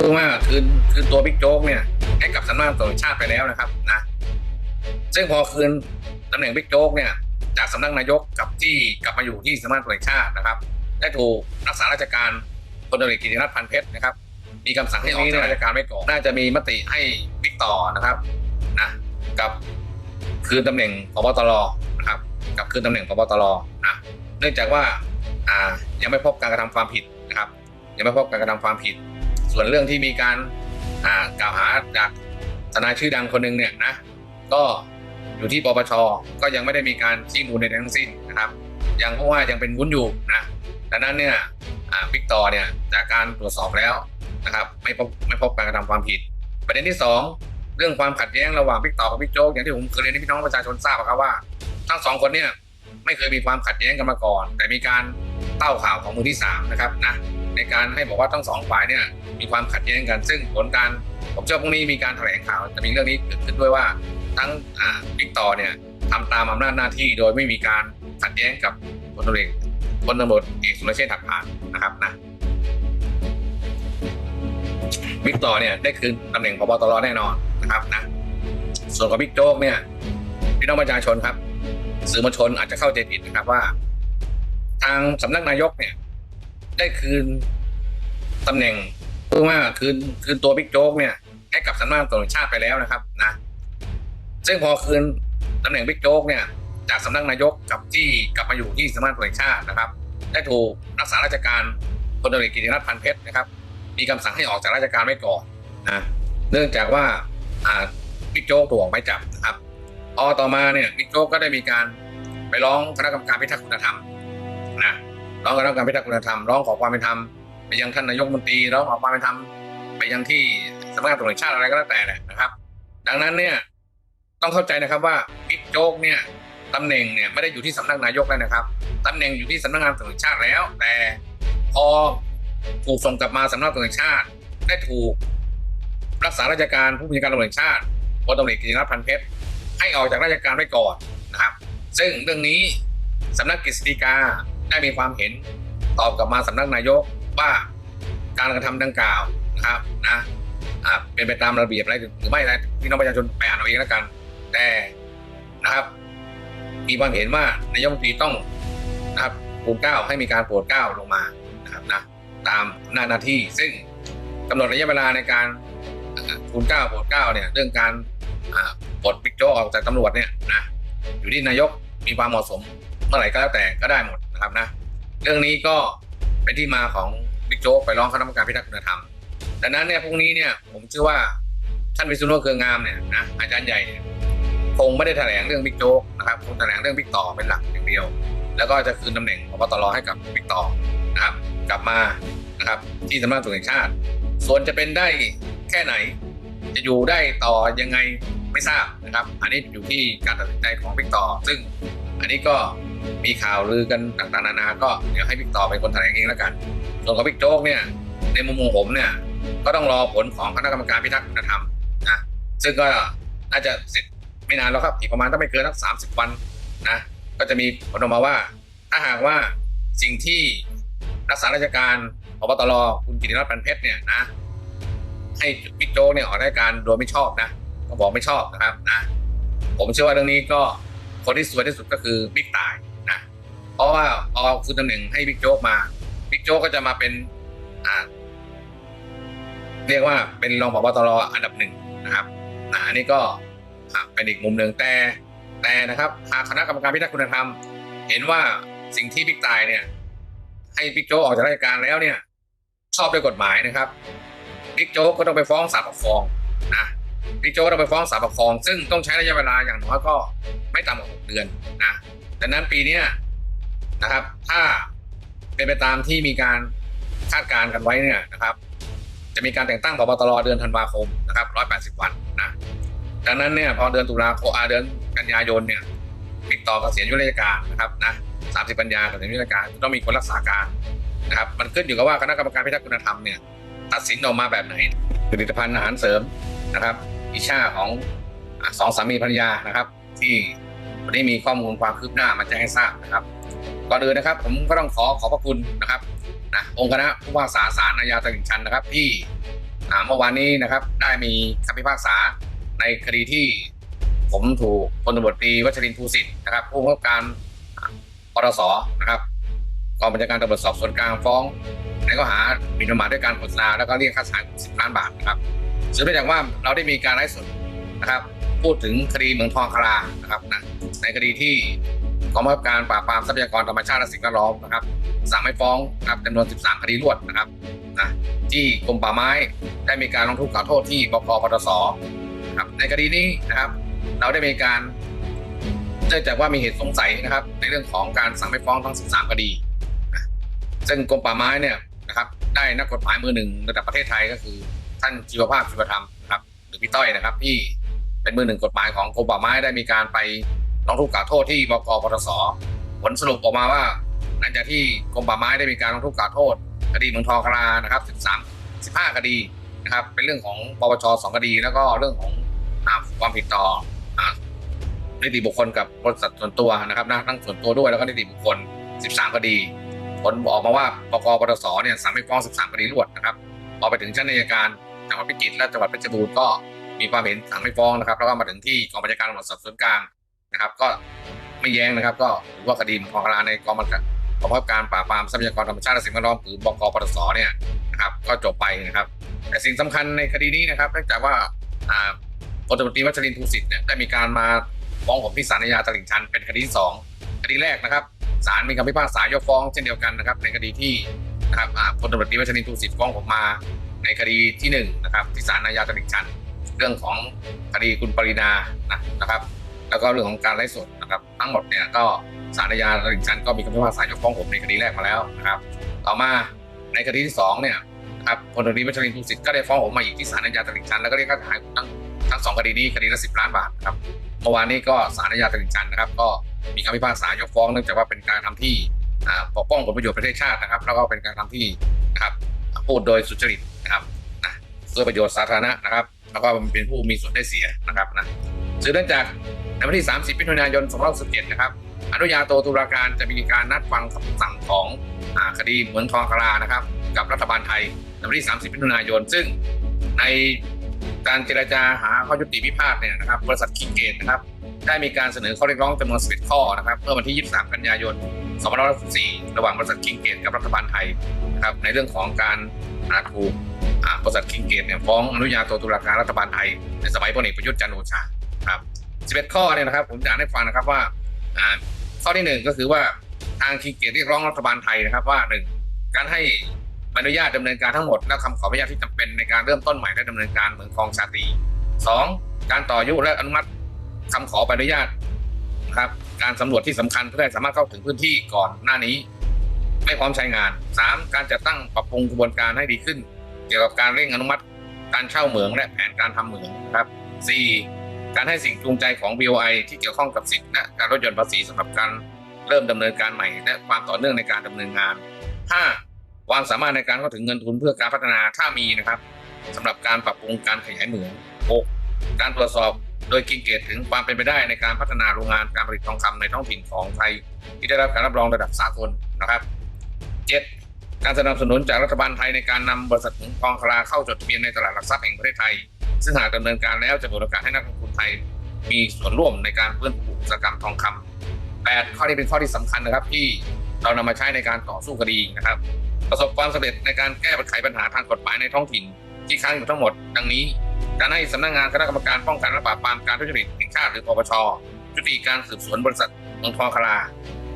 คือว่าคืนคืนตัวบิ๊กโจ๊กเนี่ยให้กับสำนักงานตำรวจแห่งชาติไปแล้วนะครับนะซึ่งพอคืนตำแหน่งบิ๊กโจ๊กเนี่ยจากสำนักนายกกับที่กลับมาอยู่ที่สำนักงานตำรวจแห่งชาตินะครับ ได้ถูกรักษาราชการพลตำรวจเอกกิติรัตน์พันเพชรนะครับ มีคำสั่งให้ออกจากราชการไว้ก่อนน่าจะมีมติให้บิ๊กต่อนะครับนะกับคืนตำแหน่งพบตรนะครับ กับคืนตำแหน่งพบตรนะเนื่องจากว่าอ่ายังไม่พบการกระทำความผิดนะครับยังไม่พบการกระทำความผิด ส่วนเรื่องที่มีการกล่าวหาจากทนายชื่อดังคนหนึ่งเนี่ยนะก็อยู่ที่ปปชก็ยังไม่ได้มีการชี้มูลใดทั้งสิ้นนะครับยังเพราะว่ายังเป็นวุ้นอยู่นะดังนั้นเนี่ยอ่าบิ๊กต่อเนี่ยจากการตรวจสอบแล้วนะครับไม่พบไม่พบการกระทำความผิด ประเด็นที่สองเรื่องความขัดแย้งระหว่างบิ๊กต่อกับบิ๊กโจ๊กอย่างที่ผมเคยเรียนให้พี่น้องประชาชนทราบครับว่า ทั้งสองคนเนี่ยไม่เคยมีความขัดแย้งกันมาก่อน แต่มีการเต้าข่าวของมือที่สามนะครับนะ ในการให้บอกว่าทั้งสองฝ่ายเนี่ยมีความขัดแย้งกัน ซึ่งผลการผมเชื่อพรุ่งนี้มีการแถลงข่าวจะมีเรื่องนี้เกิดขึ้นด้วยว่าทั้งบิ๊กต่อเนี่ยทำตามอำนาจหน้าที่โดยไม่มีการขัดแย้งกับพลตำรวจพลตำรวจเอกสุรเชษฐ์หักพานนะครับนะบิ๊กต่อเนี่ยได้คืนตำแหน่งพบตรแน่นอนนะครับนะส่วนของบิ๊กโจ๊กเนี่ยพี่น้องประชาชนครับ สื่อมวลชนอาจจะเข้าใจผิดนะครับว่า ทางสำนักนายกเนี่ย ได้คืนตำแหน่งเพื่อว่าคืนคืนตัวบิ๊กโจ๊กเนี่ย ให้กับสำนักงานตำรวจชาติไปแล้วนะครับนะซึ่งพอคืนตำแหน่งบิ๊กโจ๊กเนี่ยจากสำนักนายกกับที่กลับมาอยู่ที่สำนักงานตำรวจชาตินะครับ ได้ถูกรักษาราชการพลตำรวจกิติรัตน์พันเพชรนะครับ มีคำสั่งให้ออกจากราชการไว้ก่อนนะเนื่องจากว่าบิ๊กโจ๊กถูกออกหมายจับนะครับพอต่อมาเนี่ยบิ๊กโจ๊กก็ได้มีการไปร้องคณะกรรมการพิทักษ์คุณธรรม ร้องคณะกรรมการพิทักษ์คุณธรรมร้องขอความเป็นธรรมไปยังท่านนายกมนตรีร้องขอความเป็นธรรมไปยังที่สำนักงานตำรวจชาติอะไรก็แล้วแต่นะครับ ดังนั้นเนี่ยต้องเข้าใจนะครับว่าบิ๊กโจ๊กเนี่ยตำแหน่งเนี่ยไม่ได้อยู่ที่สำนักนายกแล้วนะครับตำแหน่งอยู่ที่สำนักงานตำรวจชาติแล้ว แต่พอถูกส่งกลับมาสำนักงานตำรวจชาติ ได้ถูกรักษาราชการผู้บัญชาการตำรวจชาติพลตำรวจเอกกิติรัตน์พันเพชรให้ออกจากราชการไว้ก่อนนะครับ ซึ่งเรื่องนี้สำนักกฤษฎีกา ได้มีความเห็นตอบกลับมาสำนักนายกว่าการกระทำดังกล่าวนะครับนะเป็นไปตามระเบียบอะไรหรือไม่นะไรพี่น้องประชาชนไปอ่านเอาเองแล้วกัน แต่นะครับ มีความเห็นว่านายกรัฐมนตรีต้องนะครับโปรดเก้าให้มีการโปรดเก้าลงมานะครับนะตามหน้าหน้าที่ ซึ่งกำหนดระยะเวลาในการทูลเก้าโปรดเก้าเนี่ยเรื่องการปลดบิ๊กโจออกจากตำรวจเนี่ยนะอยู่ที่นายกมีความเหมาะสมเมื่อไหร่ก็แล้วแต่ก็ได้หมด นะครับนะเรื่องนี้ก็เป็นที่มาของบิ๊กโจ๊กไปร้องคณะกรรมการพิทักษ์คุณธรรมดังนั้นเนี่ยพรุ่งนี้เนี่ยผมเชื่อว่าท่านวิศนุเครืองามเนี่ยนะอาจารย์ใหญ่เนี่ยคงไม่ได้แถลงเรื่องบิ๊กโจ๊กนะครับคงแถลงเรื่องบิ๊กต่อเป็นหลักอย่างเดียว แล้วก็จะคืนตำแหน่งพบตรให้กับบิ๊กต่อนะครับ กลับมานะครับที่สำนักตำรวจแห่งชาติ ส่วนจะเป็นได้แค่ไหน จะอยู่ได้ต่อยังไงไม่ทราบนะครับ อันนี้อยู่ที่การตัดสินใจของบิ๊กต่อ ซึ่งอันนี้ก็ มีข่าวลือกันต่างๆนานา ก็เดี๋ยวให้บิ๊กต่อเป็นคนแถลงเองแล้วกัน ส่วนของบิ๊กโจ๊กเนี่ยในมุมของผมเนี่ยก็ต้องรอผลของคณะกรรมการพิทักษ์คุณธรรมนะซึ่งก็น่าจะเสร็จไม่นานแล้วครับอีกประมาณต้องไม่เกินสักสามสิบวันนะก็จะมีผลออกมาว่า ถ้าหากว่าสิ่งที่รักษาราชการพบตรคุณกิติรัตน์พันเพชรเนี่ยนะให้บิ๊กโจ๊กเนี่ยออกราชการโดยไม่ชอบนะก็บอกไม่ชอบนะครับนะผมเชื่อว่าเรื่องนี้ก็คนที่สวยที่สุดก็คือบิ๊กตาย เพราะว่าพอคืนตำแหน่งให้บิ๊กโจ๊กมาบิ๊กโจ๊กก็จะมาเป็นอ่าเรียกว่าเป็นรองผบตรอันดับหนึ่งนะครับนะอันนี้ก็เป็นอีกมุมหนึ่งแต่แต่นะครับหากคณะกรรมการพิทักษ์คุณธรรม เห็นว่าสิ่งที่บิ๊กตายเนี่ย ให้บิ๊กโจ๊กออกจากราชการแล้วเนี่ย ชอบด้วยกฎหมายนะครับบิ๊กโจ๊กก็ต้องไปฟ้องศาลปกครองนะบิ๊กโจ๊กต้องไปฟ้องศาลปกครอง ซึ่งต้องใช้ระยะเวลาอย่างน้อยก็ไม่ต่ำกว่าหกเดือนนะดังนั้นปีเนี้ย นะครับ ถ้าเป็นไปตามที่มีการคาดการณ์กันไว้เนี่ยนะครับ จะมีการแต่งตั้งพบตรเดือนธันวาคมนะครับร้อยแปดสิบวันนะดังนั้นเนี่ยพอเดือนตุลาคมอาเดือนกันยายนเนี่ยปิดต่อเกษียณยุราชการนะครับนะสามสิบกันยาเกษียณยุราชการต้องมีคนรักษาการนะครับ มันขึ้นอยู่กับว่าคณะกรรมการพิทักษ์คุณธรรมเนี่ยตัดสินออกมาแบบไหน ผลิตภัณฑ์อาหารเสริมนะครับ อิชาของอสองสามีภรรยานะครับ ที่ วันนี้มีข้อมูลความคืบหน้ามาแจ้งให้ทราบนะครับ ก่อนอื่นนะครับ ผมก็ต้องขอขอบพระคุณนะครับนะองค์คณะผู้ว่าสาสารนายาตลิ่งชันนะครับ ที่เมื่อวานนี้นะครับ ได้มีคำพิพากษาในคดีที่ผมถูกพลตำรวจตรีวัชรินทร์ภูสิทธิ์นะครับ ผู้กำกับการปตสนะครับกองบัญชาการตำรวจสอบสวนกลางฟ้องในข้อหาหมิ่นประมาทด้วยการโฆษณาแล้วก็เรียกค่าเสียหาย10ล้านบาทนะครับสืบเนื่องจากว่าเราได้มีการไลฟ์สดนะครับ พูดถึงคดีเมืองทองคารานะครับนะในคดีที่กองบังคับการปราบปรามทรัพยากรธรรมชาติและสิ่งแวดล้อมนะครับสั่งไม่ฟ้องนะครับจำนวน 13 คดีรวดนะครับนะที่กรมป่าไม้ได้มีการลงทุนกล่าวโทษที่บกปตสครับในคดีนี้นะครับ เราได้มีการเนื่องจากว่ามีเหตุสงสัยนะครับ ในเรื่องของการสั่งไม่ฟ้องทั้ง 13 คดีนะซึ่งกรมป่าไม้เนี่ยนะครับ ได้นักกฎหมายมือหนึ่งระดับประเทศไทยก็คือ ท่านชีวภาพชีวธรรมนะครับ หรือพี่ต้อยนะครับที่ เป็นมือหนึ่งกฎหมายของกรมป่าไม้ได้มีการไปร้องทุกข์กล่าวโทษที่บกปตสผลสรุปออกมาว่า หลังจากที่กรมป่าไม้ได้มีการร้องทุกข์กล่าวโทษ คดีเมืองทองคารานะครับ13 15 คดีนะครับ เป็นเรื่องของปปชสองคดี แล้วก็เรื่องของอความผิดต่อนิติบุคคลกับบริษัทส่วนตัวนะครับนะทั้งส่วนตัวด้วยแล้วก็นิติบุคคล 13 คดี ผลออกมาว่าปกปตสเนี่ยสั่งไม่ฟ้อง 13 คดีรวดนะครับพอไปถึงชั้นอัยการจังหวัดพิจิตรและจังหวัดเพชรบูรณ์ก็ มีความเห็นสั่งไม่ฟ้องนะครับ แล้วก็มาถึงที่กองบัญชาการตำรวจสอบสวนกลางนะครับ ก็ไม่แย้งนะครับ ก็ถือว่าคดีของคาราในกองบัญชาการกองบังคับการปราบปรามทรัพยากรธรรมชาติและสิ่งแวดล้อมหรือบกปตสเนี่ยนะครับก็จบไปนะครับ แต่สิ่งสำคัญในคดีนี้นะครับเนื่องจากว่าอ่าพลตำรวจตรีวัชรินทร์ภูสิทธิ์เนี่ยได้มีการมาฟ้องผมที่ศาลอาญาตลิ่งชันเป็นคดีที่สองคดีแรกนะครับศาลมีคำพิพากษายกฟ้องเช่นเดียวกันนะครับในคดีที่นะครับอ่าพลตำรวจตรีวัชรินทร์ภูสิทธิ์ฟ้องผมมาในคดีที่หนึ่งนะครับที่ศาลอาญาตลิ่งชัน เรื่องของคดีคุณปรินานะนะครับ แล้วก็เรื่องของการไล่สดนะครับ ทั้งหมดเนี่ยก็ศาลอาญาตลิ่งชันก็มีคำพิพากษายกฟ้องผมในคดีแรกมาแล้วนะครับ ต่อมาในคดีที่สองเนี่ยนะครับพลตรีวัชรินทร์ภูสิทธิ์ก็ได้ฟ้องผมมาอีกที่ศาลอาญาตลิ่งชันแล้วก็เรียกค่าเสียหายทั้งทั้งสองคดีนี้คดีละสิบล้านบาทนะครับเมื่อวานนี้ก็ศาลอาญาตลิ่งชันนะครับ ก็มีคำพิพากษายกฟ้องเนื่องจากว่าเป็นการทำที่ปกป้องผลประโยชน์ประเทศชาตินะครับ แล้วก็เป็นการทำที่นะครับพูดโดยสุจริต เพื่อประโยชน์สาธารณะนะครับ แล้วก็เป็นผู้มีส่วนได้เสียนะครับนะสืบเนื่องจากในวันที่ 30มิถุนายน2567นะครับอนุญาโตตุลาการจะมีการนัดฟังคำสั่งของอคดีเหมืองทองคารานะครับ กับรัฐบาลไทยในวันที่ 30มิถุนายน ซึ่งในการเจรจาหาข้อยุติพิพาทเนี่ยนะครับบริษัทคิงเกตนะครับ ได้มีการเสนอข้อเรียกร้องจำนวน11ข้อนะครับเมื่อวันที่ 23 กันยายน2564ระหว่างบริษัทคิงเกตกับรัฐบาลไทยนะครับในเรื่องของการอ่าถูกอ่ บริษัทคิงเกตเนี่ยฟ้องอนุญาโตตุลาการรัฐบาลไทยในสมัยพลเอกประยุทธ์จันทร์โอชาครับ11 ข้อเนี่ยนะครับ ผมจะอ่านให้ฟังนะครับว่าข้อที่หนึ่งก็คือว่าทางคิงเกตเรียกร้องรัฐบาลไทยนะครับว่าหนึ่งการให้ใบอนุญาตดำเนินการทั้งหมดและคำขออนุญาตที่จำเป็นในการเริ่มต้นใหม่และดำเนินการเหมืองคลองชาตรีสองการต่ออยุและอนุมัติคำขอใบอนุญาตนะครับการสำรวจที่สำคัญเพื่อให้สามารถเข้าถึงพื้นที่ก่อนหน้านี้ ไม่พร้อมใช้งานสามการจัดตั้งปรับปรุงกระบวนการให้ดีขึ้น เกี่ยวกับการเร่งอนุมัติการเช่าเหมืองและแผนการทำเหมืองครับสี่การให้สิ่งจูงใจของ BOI ที่เกี่ยวข้องกับสิทธิและการลดหย่อนภาษีสำหรับการเริ่มดำเนินการใหม่ และความต่อเนื่องในการดำเนินงาน 5. ความสามารถในการเข้าถึงเงินทุนเพื่อการพัฒนาถ้ามีนะครับสำหรับการปรับปรุงการขยายเหมือง 6. การตรวจสอบโดยกิงเกตถึงความเป็นไปได้ในการพัฒนาโรงงานการผลิตทองคำในท้องถิ่นของไทย ที่ได้รับการรับรองระดับสากลนะครับ 7. การสนับสนุนจากรัฐบาลไทยในการนำบริษัทหงทองคลาเข้าจดทะเบียนในตลาดหลักทรัพย์แห่งประเทศไทย ซึ่งหากดำเนินการแล้วจะเปิดโอกาสให้นักลงทุนไทย มีส่วนร่วมในการฟื้นฟูอุตสาหกรรมทองคำ8ข้อนี้เป็นข้อที่สำคัญนะครับ ที่เรานำมาใช้ในการต่อสู้คดีนะครับ ประสบความสำเร็จในการแก้ไขปัญหาทางกฎหมายในท้องถิ่น ที่ค้างอยู่ทั้งหมด ดังนี้ การให้สำนักงานคณะกรรมการป้องกันและปราบปรามการทุจริตแห่งชาติหรือปปชยุติการสืบสวนบริษัทเมืองทองคลา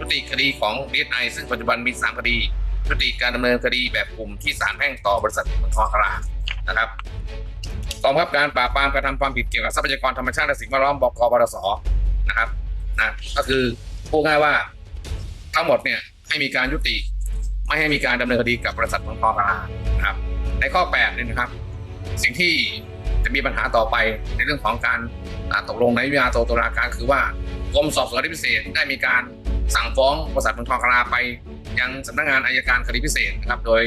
ยุติคดีของดีไอซึ่งปัจจุบันมี3คดี ยุติการดำเนินคดีแบบกลุ่มที่ศาลแพ่งต่อบริษัทเมืองทองคลานะครับกองบังคับการปราบปรามการทำความผิดเกี่ยวกับทรัพยากรธรรมชาติและสิ่งแวดล้อมบกปรสนะครับนะก็คือพูดง่ายว่าทั้งหมดเนี่ยให้มีการยุติ ไม่ให้มีการดำเนินคดีกับบริษัทเมืองทองคลานะครับ ในข้อ8เนี่ยนะครับ สิ่งที่จะมีปัญหาต่อไปในเรื่องของการตกลงในวิทยาโตตุลาการคือว่ากรมสอบสวนคดีพิเศษได้มีการ สั่งฟ้องบริษัทเมืองทองคลาไป ยังสำนักงานอายการคดีพิเศษนะครับ โดย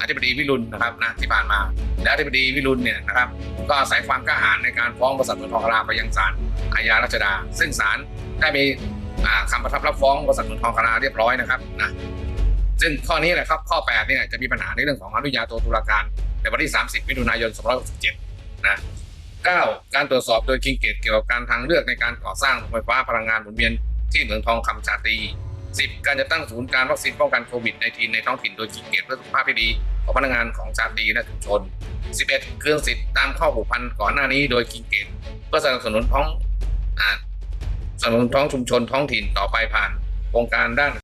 อธิบดีวิรุณนะครับนะที่ผ่านมา และอธิบดีวิรุณเนี่ยนะครับ ก็อาศัยความกล้าหาญในการฟ้องบริษัทเมืองทองคลาไปยังศาลอาญารัชดา ซึ่งศาลได้มีอ่าคำประทับรับฟ้องบริษัทเมืองทองคลาเรียบร้อยนะครับนะซึ่งข้อนี้แหละครับข้อ8เนี่ยจะมีปัญหาในเรื่องของอนุญาโตตุลาการในในวันที่ 30 มิถุนายน 2567 นะ 9. การตรวจสอบโดยคิงเกตเกี่ยวกับการทางเลือกในการก่อสร้างโรงไฟฟ้าพลังงานหมุนเวียน ที่เหมืองทองคำชาตรี 10. การจะตั้งศูนย์การวัคซีนป้องกันโควิด -19 ในท้องถิ่นโดยคิเกตเพื่อสุขภาพที่ดีของพนักงานของชาตรีและชุมชน 11. คืนสิทธิ์ตามข้อผูกพันก่อนหน้านี้โดยกิงเกตเพื่อสนับสนุนท้องอสนับสนุนท้องชุมชนท้องถิ่นต่อไปผ่านโครงการด้าน